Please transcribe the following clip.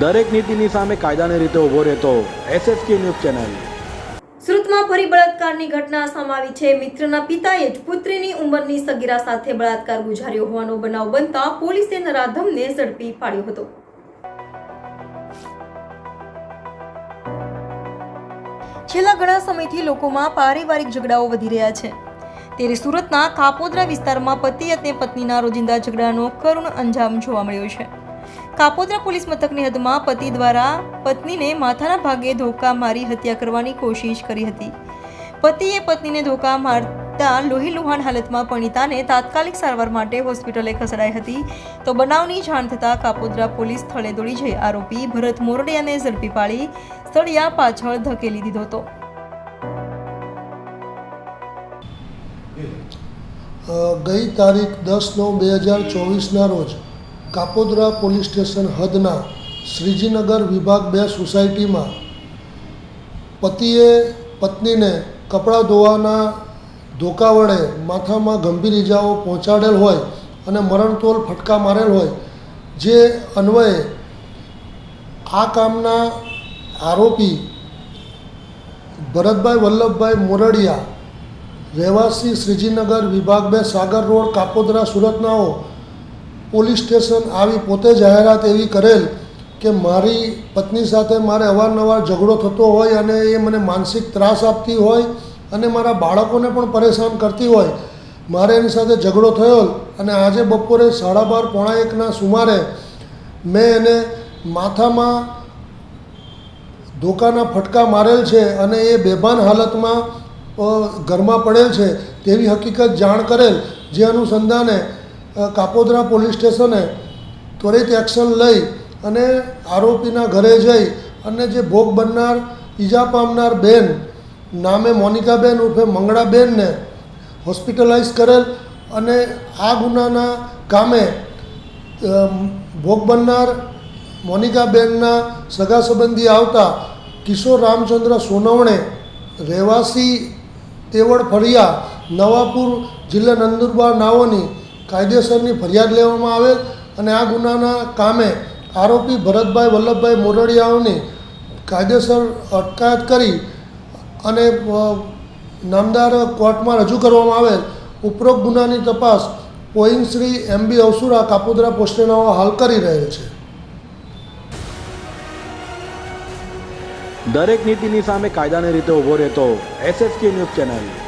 દરેક નીતિની સામે કાયદાની રીતે ઊભો રહેતો એસએસકે ન્યૂઝ ચેનલ. સુરતમાં ફરી બળાત્કારની ઘટના સમાવી છે. મિત્રના પિતાએ જ પુત્રીની ઉંમરની સગીરા સાથે બળાત્કાર ગુજાર્યો હોવાનો બનાવ બનતા પોલીસે નરાધમને ઝડપી પાડ્યો હતો. છેલ્લા ઘણા સમયથી લોકોમાં પારિવારિક ઝઘડાઓ વધી રહ્યા છે. ત્યારે સુરતના કાપોદ્રા વિસ્તારમાં પતિ અને પત્નીના રોજિંદા ઝઘડાનો કરુણ અંજામ જોવા મળ્યો છે. કાપોદ્રા પોલીસ મથકની હદમાં પતિ દ્વારા પત્નીને માથાના ભાગે ધોકા મારી હત્યા કરવાની કોશિશ કરી હતી. પતિએ પત્નીને ધોકા મારતા લોહી લુહાણ હાલતમાં પરિણીતાને તાત્કાલિક સારવાર માટે હોસ્પિટલે ખસેડાઈ હતી. તો બનાવની જાણ થતાં કાપોદ્રા પોલીસ સ્થળે દોડી જઈ આરોપી ભરત મોરડિયાને ઝડપી પાડી સળિયા પાછળ ધકેલી દીધો હતો. ગઈ તારીખ દસ નવ બે હજાર ચોવીસના રોજ કાપોદ્રા પોલીસ સ્ટેશન હદના શ્રીજીનગર વિભાગ બે સોસાયટીમાં પતિએ પત્નીને કપડાં ધોવાના ધોકા વડે માથામાં ગંભીર ઇજાઓ પહોંચાડેલ હોય અને મરણતોલ ફટકા મારેલ હોય, જે અન્વયે આ કામના આરોપી ભરતભાઈ વલ્લભભાઈ મોરડિયા, રહેવાસી શ્રીજીનગર વિભાગ બે સાગર રોડ, કાપોદરા સુરતનાઓ પોલીસ સ્ટેશન આવી પોતે જાહેરાત એવી કરેલ કે મારી પત્ની સાથે મારે અવારનવાર ઝઘડો થતો હોય અને એ મને માનસિક ત્રાસ આપતી હોય અને મારા બાળકોને પણ પરેશાન કરતી હોય. મારે એની સાથે ઝઘડો થયો અને આજે બપોરે સાડા બાર પોણા એકના સુમારે મેં એને માથામાં ધોકાના ફટકા મારેલ છે અને એ બેભાન હાલતમાં ઘરમાં પડેલ છે તેવી હકીકત જાણ કરેલ. જે અનુસંધાને કાપોદ્રા પોલીસ સ્ટેશને ત્વરિત એક્શન લઈ અને આરોપીના ઘરે જઈ અને જે ભોગ બનનાર, ઈજા પામનાર બેન નામે મોનિકાબેન ઉર્ફે મંગળાબેનને હોસ્પિટલાઇઝ કરેલ અને આ ગુનાના કામે ભોગ બનનાર મોનિકાબેનના સગા સંબંધી આવતા કિશોર રામચંદ્ર સોનવણે, રહેવાસી તેવડ ફળિયા, નવાપુર જિલ્લા નંદુરબાર નાઓની કાયદેસરની ફરિયાદ લેવામાં આવેલ અને આ ગુનાના કામે આરોપી ભરતભાઈ વલ્લભભાઈ મોરડિયાઓની કાયદેસર અટકાયત કરી અને નામદાર કોર્ટમાં રજૂ કરવામાં આવેલ ઉપરોક્ત ગુનાની તપાસ પોઈન શ્રી એમ બી અવસુરા કાપોદરા પોસ્ટેનાઓ હાલ કરી રહેલ છે. દરેક નીતિની સામે કાયદાની રીતે ઊભો રહેતો એસએસકે ન્યૂઝ ચેનલ.